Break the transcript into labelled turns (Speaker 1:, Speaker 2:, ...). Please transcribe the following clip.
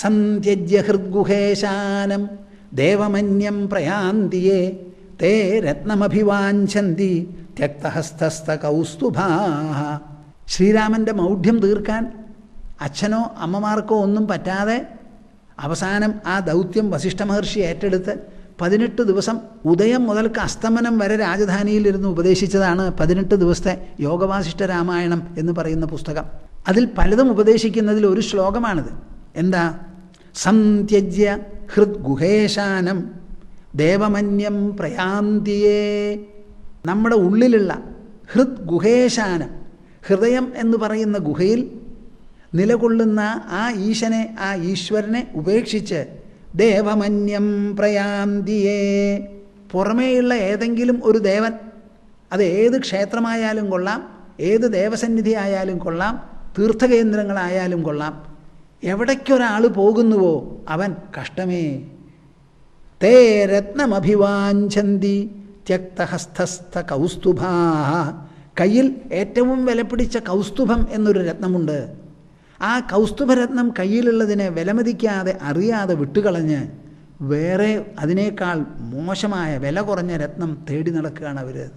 Speaker 1: സന്ത്യജ്യ ഹൃദ്ഗുഹേശാനം ദേവമന്യം പ്രയാന്തിയെ തേ രത്നമഭിവാഞ്ചന്തി ത്യക്തഹസ്തസ്ത കൗസ്തുഭാ ശ്രീരാമന്റെ മൗഢ്യം തീർക്കാൻ അച്ഛനോ അമ്മമാർക്കോ ഒന്നും പറ്റാതെ അവസാനം ആ ദൗത്യം വസിഷ്ഠ മഹർഷി ഏറ്റെടുത്ത് പതിനെട്ട് ദിവസം ഉദയം മുതൽക്ക് അസ്തമനം വരെ രാജധാനിയിലിരുന്ന് ഉപദേശിച്ചതാണ് പതിനെട്ട് ദിവസത്തെ യോഗവാസിഷ്ഠ രാമായണം എന്ന് പറയുന്ന പുസ്തകം. അതിൽ പലതും ഉപദേശിക്കുന്നതിൽ ഒരു ശ്ലോകമാണിത്. എന്താ? സന്ത്യജ്യ ഹൃദ്ഗുഹേശാനം ദേവമന്യം പ്രയാന്തിയേ. നമ്മുടെ ഉള്ളിലുള്ള ഹൃദ്ഗുഹേശാനം ഹൃദയം എന്ന് പറയുന്ന ഗുഹയിൽ നിലകൊള്ളുന്ന ആ ഈശനെ ആ ഈശ്വരനെ ഉപേക്ഷിച്ച് ദേവമന്യം പ്രയാന്തിയേ. പുറമേയുള്ള ഏതെങ്കിലും ഒരു ദേവൻ അത് ഏത് ക്ഷേത്രമായാലും കൊള്ളാം ഏത് ദേവസന്നിധി ആയാലും കൊള്ളാം തീർത്ഥകേന്ദ്രങ്ങളായാലും കൊള്ളാം എവിടേക്കൊരാൾ പോകുന്നുവോ അവൻ കഷ്ടമേ. തേ രത്നമഭിവാഞ്ചന്തി ത്യക്തഹസ്തസ്ഥ കൗസ്തുഭാ കയ്യിൽ ഏറ്റവും വിലപിടിച്ച കൗസ്തുഭം എന്നൊരു രത്നമുണ്ട്. ആ കൗസ്തുഭരത്നം കയ്യിലുള്ളതിനെ വിലമതിക്കാതെ അറിയാതെ വിട്ടുകളഞ്ഞ് വേറെ അതിനേക്കാൾ മോശമായ വില കുറഞ്ഞ രത്നം തേടി നടക്കുകയാണ് അവർ